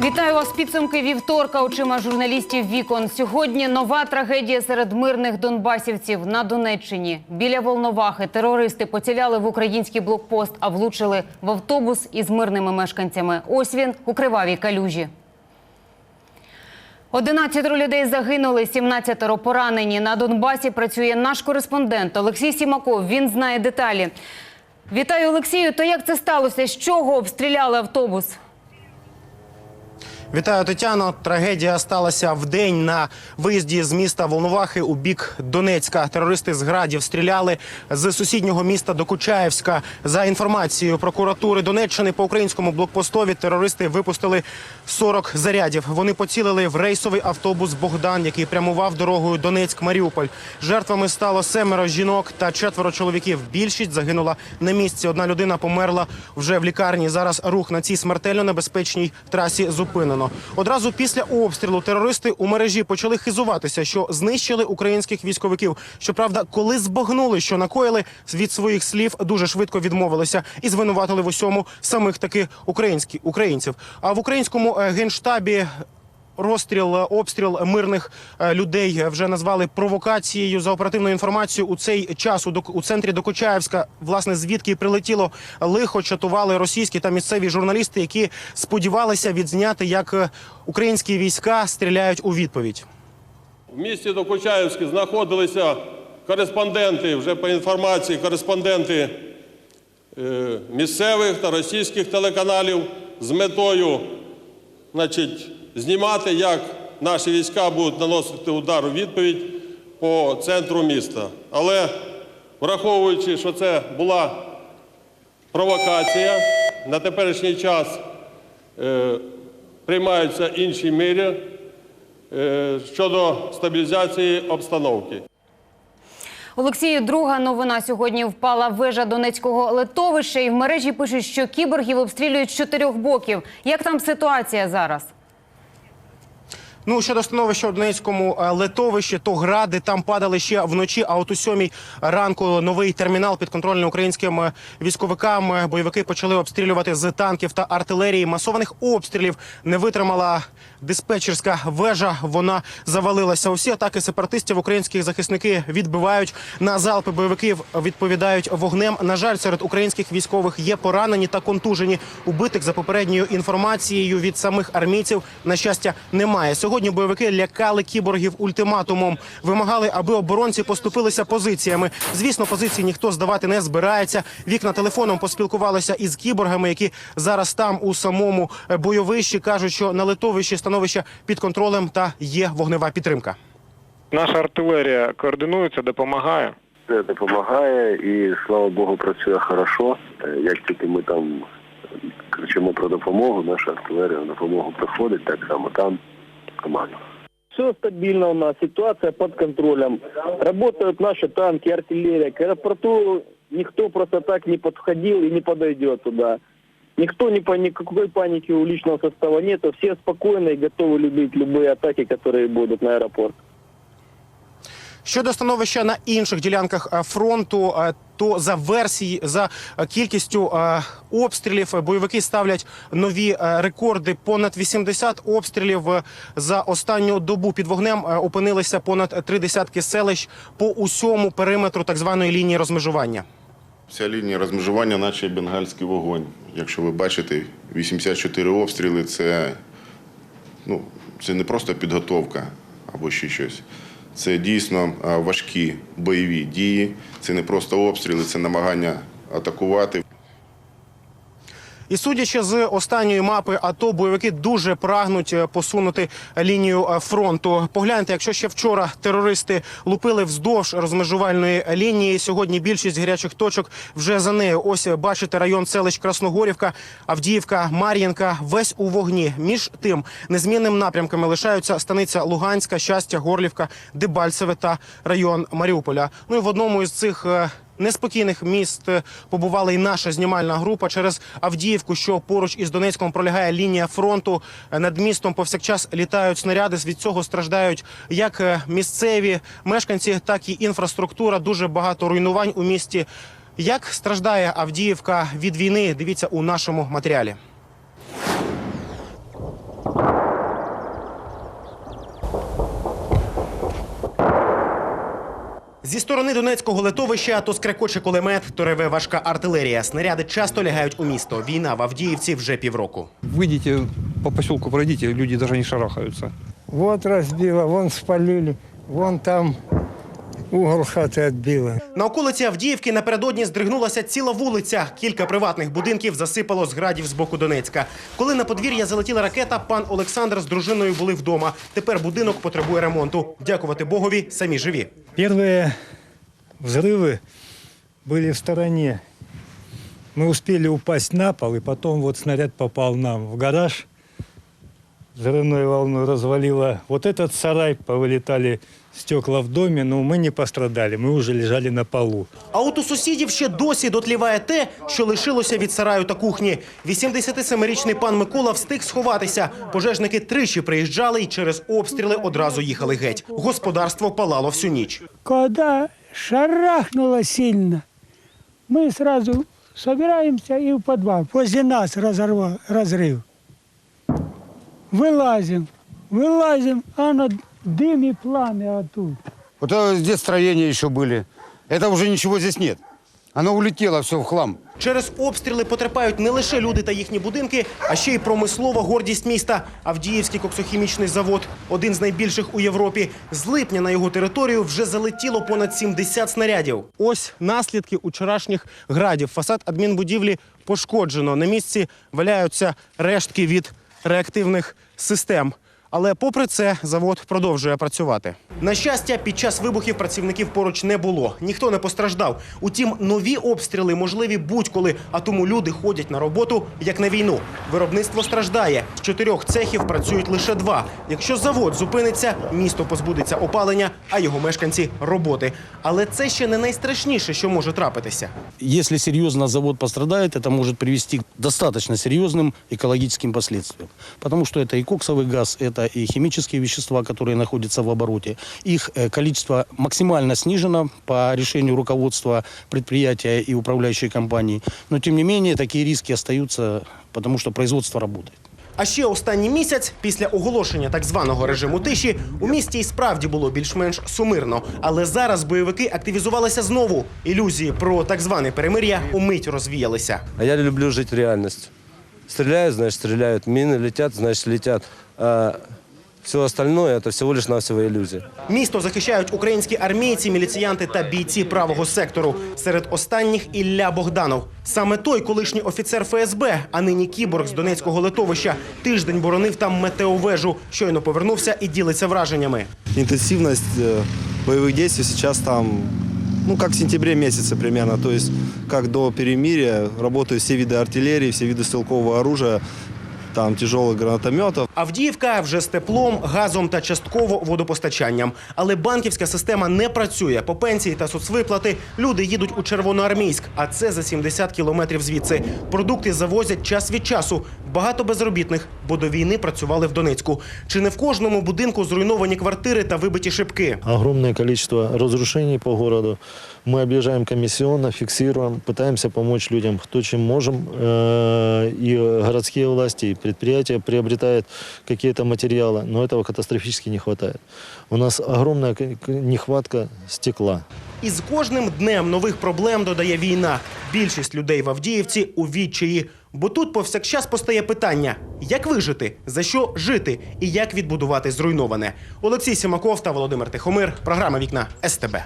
Вітаю вас. Підсумки вівторка очима журналістів вікон. Сьогодні нова трагедія серед мирних донбасівців на Донеччині. Біля Волновахи терористи поціляли в український блокпост, а влучили в автобус із мирними мешканцями. Ось він у кривавій калюжі. 11 людей загинули, 17 поранені. На Донбасі працює наш кореспондент Олексій Сімаков. Він знає деталі. Вітаю, Олексію. То як це сталося? З чого обстріляли автобус? Вітаю, Тетяно. Трагедія сталася в день на виїзді з міста Волновахи у бік Донецька. Терористи з градів стріляли з сусіднього міста до Кучаєвська. За інформацією прокуратури Донеччини по українському блокпостові терористи випустили 40 зарядів. Вони поцілили в рейсовий автобус Богдан, який прямував дорогою Донецьк-Маріуполь. Жертвами стало семеро жінок та четверо чоловіків. Більшість загинула на місці. Одна людина померла вже в лікарні. Зараз рух на цій смертельно небезпечній трасі зупинено. Одразу після обстрілу терористи у мережі почали хизуватися, що знищили українських військовиків. Щоправда, коли збагнули, що накоїли, від своїх слів дуже швидко відмовилися і звинуватили в усьому самих таки українських українців. А в українському е, генштабі. Розстріл, е, обстріл мирних е, людей вже назвали провокацією за оперативною інформацією. У цей час у центрі Докучаєвська, власне, звідки прилетіло лихо, чатували російські та місцеві журналісти, які сподівалися відзняти, як е, українські війська стріляють у відповідь. В місті Докучаєвське знаходилися кореспонденти, вже по інформації, кореспонденти е, місцевих та російських телеканалів з метою значить, знімати, як наші війська будуть наносити удар у відповідь по центру міста. Але враховуючи, що це була провокація, на теперішній час е, приймаються інші міри е, щодо стабілізації обстановки. Олексію, друга новина сьогодні впала вежа Донецького литовища, і в мережі пишуть, що кіборгів обстрілюють з чотирьох боків. Як там ситуація зараз? Ну щодо становища у Донецькому е, литовищі, то гради там падали ще вночі. А от у сьомій ранку новий термінал підконтрольний українським е, військовикам. Е, Бойовики почали обстрілювати з танків та артилерії. Масованих обстрілів не витримала диспетчерська вежа. Вона завалилася. Усі атаки сепаратистів українських захисники відбивають на залпи бойовиків. Відповідають вогнем. На жаль, серед українських військових є поранені та контужені. Убитих за попередньою інформацією від самих армійців на щастя немає. Сьогодні бойовики лякали кіборгів ультиматумом, вимагали, аби оборонці поступилися позиціями. Звісно, позиції ніхто здавати не збирається. Вікна телефоном поспілкувалися із кіборгами, які зараз там у самому бойовищі кажуть, що на литовищі становище під контролем та є вогнева підтримка. Наша артилерія координується, допомагає. Це допомагає і слава Богу, працює хорошо. Е, Як тільки ми там кричимо про допомогу, наша артилерія на допомогу приходить, так само там команда. Все стабильно у нас, ситуация под контролем. Работают наши танки, артиллерия. К аэропорту никто просто так не подходил и не подойдет туда. Никто не никакой паники у личного состава нету. Все спокойны и готовы любить любые атаки, которые будут на аэропорт. Щодо становища на інших ділянках е, фронту, е, то за версії за е, кількістю обстрілів бойовики ставлять нові рекорди. Понад 80 обстрілів за останню добу під вогнем опинилися понад три десятки селищ по усьому периметру так званої лінії розмежування. Вся лінія розмежування, наче бенгальський вогонь. Якщо ви бачите, 84 обстріли це, ну, це не просто підготовка або ще щось. Це дійсно важкі бойові дії. Це не просто обстріли, це намагання атакувати. І судячи з останньої мапи АТО, бойовики дуже прагнуть е, посунути лінію е, фронту. Погляньте, якщо ще вчора терористи лупили вздовж розмежувальної лінії, сьогодні більшість гарячих точок вже за нею. Ось е, бачите район селищ Красногорівка, Авдіївка, Мар'їнка. Весь у вогні. Між тим незмінним напрямками лишаються станиця Луганська, Щастя, Горлівка, Дебальцеве та район Маріуполя. Ну і в одному із цих. Неспокійних міст е, побувала і наша знімальна група через Авдіївку, що поруч із Донецьком пролягає лінія фронту. Е, Над містом повсякчас літають снаряди. Від цього страждають як е, місцеві мешканці, так і інфраструктура. Дуже багато руйнувань у місті. Як страждає Авдіївка від війни? Дивіться у нашому матеріалі. Зі сторони Донецького литовища то скрекоче кулемет, то реве важка артилерія. Снаряди часто лягають у місто. Війна в Авдіївці вже півроку. Выйдите по поселку, пройдите, люди даже не шарахаются. Вот разбило, вон спалили, вон там угол хаты отбило. На околиці Авдіївки напередодні здригнулася ціла вулиця. Кілька приватних будинків засипало з градів з боку Донецька. Коли на подвір'я залетіла ракета, пан Олександр з дружиною були вдома. Тепер будинок потребує ремонту. Дякувати Богові, самі живі. Первые взрывы были в стороне. Мы успели упасть на пол, и потом вот снаряд попал нам в гараж. Взрывной волной развалило. Вот этот сарай, повылетали стекла в доме, но мы не пострадали, мы уже лежали на полу. А от у сусідів ще досі дотліває те, що лишилося від сараю та кухні. 87-річний пан Микола встиг сховатися. Пожежники тричі приїжджали і через обстріли одразу їхали геть. Господарство палало всю ніч. Когда шарахнуло сильно, мы сразу собираемся и в подвал. Возле нас разорва- разрыв. Вылазим, вылазим, а на дым и пламя оттуда. Вот это здесь строения еще были. Это уже ничего здесь нет. Оно улетело все в хлам. Через обстріли потерпають не лише люди та їхні будинки, а ще й промислова гордість міста. Авдіївський коксохімічний завод, один з найбільших у Європі. З липня на його територію вже залетіло понад 70 снарядів. Ось наслідки учорашніх градів. Фасад адмінбудівлі пошкоджено. На місці валяються рештки від реактивних систем. Але попри це завод продовжує працювати. На щастя, під час вибухів працівників поруч не було. Ніхто не постраждав. Утім, нові обстріли можливі будь-коли, а тому люди ходять на роботу як на війну. Виробництво страждає. З чотирьох цехів працюють лише два. Якщо завод зупиниться, місто позбудеться опалення, а його мешканці роботи. Але це ще не найстрашніше, що може трапитися. Если серьезно завод пострадает, это может привести к достаточно серьезным экологическим последствиям. Потому что это и коксовый газ, это и химические вещества, которые находятся в обороте. Их э, количество максимально снижено по решению руководства предприятия и управляющей компании. Но тем не менее такие риски остаются, потому что производство работает. А ще останній місяць, після оголошення так званого режиму тиші, у місті і справді було більш-менш сумирно. Але зараз бойовики активізувалися знову. Ілюзії про так зване перемир'я умить розвіялися. А я люблю жить реальностью. Стреляют, значит, стреляют. Мины летят, значит, летят. А все остальное это всего лишь навсего иллюзия. Місто захищають українські армійці, міліціянти та бійці правого сектору. Серед останніх Ілля Богданов. Саме той колишній офіцер ФСБ, а нині кіборг з Донецького литовища. Тиждень боронив там метеовежу. Щойно повернувся і ділиться враженнями. Интенсивность э, боевых действий сейчас там, ну, как в сентябре месяце примерно. То есть, как до перемирия, работают все виды артиллерии, все виды стрелкового оружия, там, тяжелых гранатометов. Авдіївка вже з теплом, газом та частково водопостачанням. Але банківська система не працює. По пенсії та соцвиплати люди їдуть у Червоноармійськ, а це за 70 кілометрів звідси. Продукти завозять час від часу. Багато безробітних, бо до війни працювали в Донецьку. Чи не в кожному будинку зруйновані квартири та вибиті шибки? Огромное количество разрушений по городу. Мы объезжаем комиссионно, фиксируем, пытаемся помочь людям, кто чем можем. Э, И городские власти, и предприятия приобретают какие-то материалы, но этого катастрофически не хватает. У нас огромная к- к- нехватка стекла. І з кожним днем нових проблем додає війна. Більшість людей в Авдіївці у відчаї. Бо тут повсякчас постає питання: як вижити, за що жити і як відбудувати зруйноване. Олексій Сімаков та Володимир Тихомир. Програма Вікна СТБ.